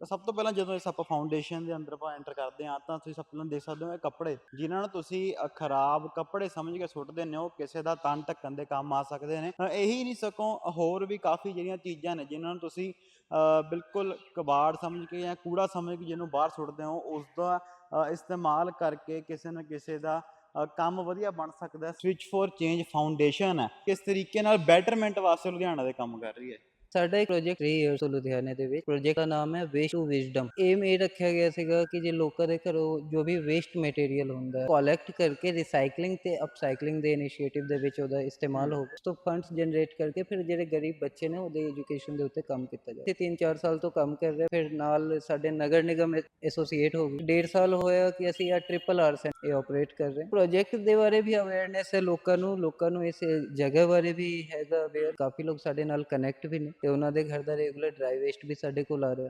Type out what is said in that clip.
ਤਾਂ ਸਭ ਤੋਂ ਪਹਿਲਾਂ ਜਦੋਂ ਇਸ ਆਪਾਂ ਫਾਊਂਡੇਸ਼ਨ ਦੇ ਅੰਦਰ ਆਪਾਂ ਐਂਟਰ ਕਰਦੇ ਹਾਂ, ਤਾਂ ਤੁਸੀਂ ਸਭ ਤੋਂ ਪਹਿਲਾਂ ਦੇਖ ਸਕਦੇ ਹੋ ਇਹ ਕੱਪੜੇ, ਜਿਨ੍ਹਾਂ ਨੂੰ ਤੁਸੀਂ ਖਰਾਬ ਕੱਪੜੇ ਸਮਝ ਕੇ ਸੁੱਟਦੇ ਨੇ, ਉਹ ਕਿਸੇ ਦਾ ਤਨ ਢੱਕਣ ਦੇ ਕੰਮ ਆ ਸਕਦੇ ਨੇ। ਇਹੀ ਨਹੀਂ ਸਕੋ ਹੋਰ ਵੀ ਕਾਫੀ ਜਿਹੜੀਆਂ ਚੀਜ਼ਾਂ ਨੇ, ਜਿਨ੍ਹਾਂ ਨੂੰ ਤੁਸੀਂ ਬਿਲਕੁਲ ਕਬਾੜ ਸਮਝ ਕੇ ਜਾਂ ਕੂੜਾ ਸਮਝ ਕੇ ਜਿਹਨੂੰ ਬਾਹਰ ਸੁੱਟਦੇ ਹੋ, ਉਸ ਦਾ ਇਸਤੇਮਾਲ ਕਰਕੇ ਕਿਸੇ ਨਾ ਕਿਸੇ ਦਾ ਕੰਮ ਵਧੀਆ ਬਣ ਸਕਦਾ। ਹੈ ਸਵਿਚ ਫॉर ਚੇਂਜ ਫਾਊਂਡੇਸ਼ਨ ਹੈ। ਕਿਸ ਤਰੀਕੇ ਨਾਲ ਬੈਟਰਮੈਂਟ ਵਾਸਤੇ ਲੁਧਿਆਣਾ ਦੇ ਕੰਮ ਕਰ ਰਹੀ ਹੈ। ਸਾਡਾ ਇੱਕ ਪ੍ਰੋਜੈਕਟ 3 ਇਅਰਸ ਤੋਂ ਲੁਧਿਆਣੇ ਦੇ ਵਿੱਚ। ਪ੍ਰੋਜੈਕਟ ਦਾ ਨਾਮ ਹੈ ਵੇਸਟ ਟੂ ਵਿਜ਼ਡਮ ਏਮ ਇਹ ਰੱਖਿਆ ਗਿਆ ਸੀਗਾ ਕਿ ਜੇ ਲੋਕਾਂ ਦੇ ਘਰੋਂ ਜੋ ਵੀ ਵੇਸਟ ਮਟੀਰੀਅਲ ਹੁੰਦਾ ਹੈ ਕਲੈਕਟ ਕਰਕੇ ਰੀਸਾਈਕਲਿੰਗ ਤੇ ਅਪਸਾਈਕਲਿੰਗ ਦੇ ਇਨੀਸ਼ੀਏਟਿਵ ਦੇ ਵਿੱਚ ਉਹਦਾ ਇਸਤੇਮਾਲ ਹੋਵੇ। ਤੋਂ ਫੰਡਸ ਜਨਰੇਟ ਕਰਕੇ ਫਿਰ ਜਿਹੜੇ ਗਰੀਬ ਬੱਚੇ ਨੇ ਉਹਦੇ ਐਜੂਕੇਸ਼ਨ ਦੇ ਉੱਤੇ ਕੰਮ ਕੀਤਾ ਜਾਵੇ। ਤੇ 3-4 ਸਾਲ ਤੋਂ ਕੰਮ ਕਰ ਰਹੇ ਫਿਰ ਨਾਲ ਸਾਡੇ ਨਗਰ ਨਿਗਮ ਐਸੋਸੀਏਟ ਹੋ ਗਏ। ਡੇਢ ਸਾਲ ਹੋਇਆ ਕਿ ਅਸੀਂ ਆ ਟ੍ਰਿਪਲ ਆਰ ਇਹ ਆਪਰੇਟ ਕਰ ਰਹੇ ਪ੍ਰੋਜੈਕਟ ਦੇ ਬਾਰੇ ਵੀ ਅਵੇਅਰਨੈਸ ਹੈ ਲੋਕਾਂ ਨੂੰ। ਲੋਕਾਂ ਨੂੰ ਇਸ ਜਗ੍ਹਾ ਬਾਰੇ ਵੀ ਹੈਗਾ ਅਵੇਅਰ ਕਾਫੀ ਲੋਕ ਸਾਡੇ ਨਾਲ ਕਨੈਕਟ ਵੀ ਨੇ। ਅਤੇ ਉਹਨਾਂ ਦੇ ਘਰ ਦਾ ਰੈਗੂਲਰ ਡਰਾਈ ਵੇਸਟ ਵੀ ਸਾਡੇ ਕੋਲ ਆ ਰਿਹਾ।